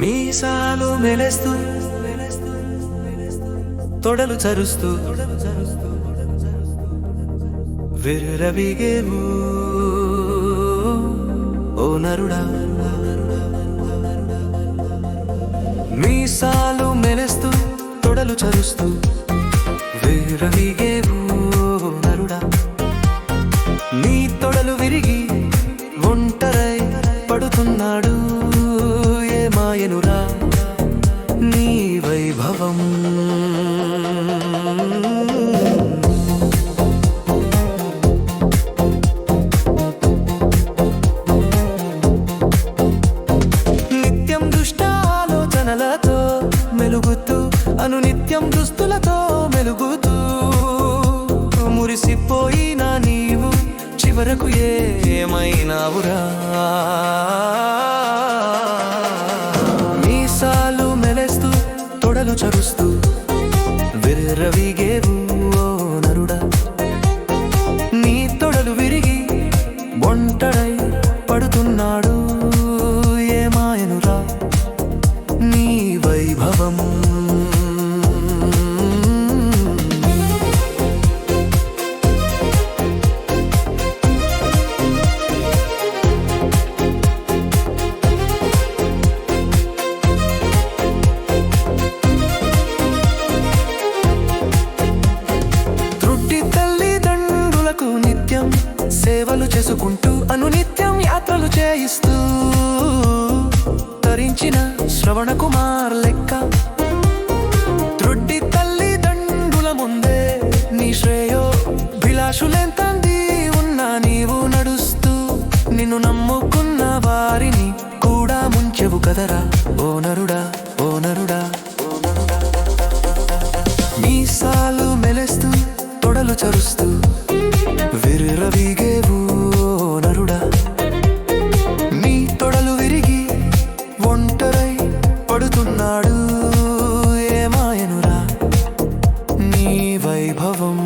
మీసాలు మెలేస్తూ తొడలు చరుస్తూ విర్రవిగేవు. ఓ నరుడా మీసాలు మెలేస్తూ తొడలు చరుస్తూ విర్రవిగేవు. నరుడా నీ తొడలు విరిగి ఒంటరై పడుతున్నాడు. ఏ నీ వైభవం. నిత్యం దుష్ట ఆలోచనలతో మెలుగుతూ అనునిత్యం దుస్తులతో మెలుగుతూ మురిసిపోయినా నీవు చివరకు ఏమైనావురా? చరుస్తూ విర్రవిగేవు ఓ నరుడా. నీ తొడలు విరిగి ఒంటడై పడుతున్నాడు ఏమాయనురా నీ వైభవం సేవలు చేసుకుంటూ అనునిత్యం యాత్రలు చేయిస్తూ తరించిన శ్రవణ కుమార్ లెక్క. రొట్టి తల్లి దండుల ముందే నీ శ్రేయో భిలాషులెంతంది ఉన్నా నీవు నడుస్తూ. నిన్ను నమ్ముకున్న వారిని కూడా ముంచెవు కదరా. కన్నులు చరుస్తూ విర్రవీగేవు నరుడా. నీ తొడలు విరిగి ఒంటరై పడుతున్నాడు ఏమాయనురా నీ వైభవం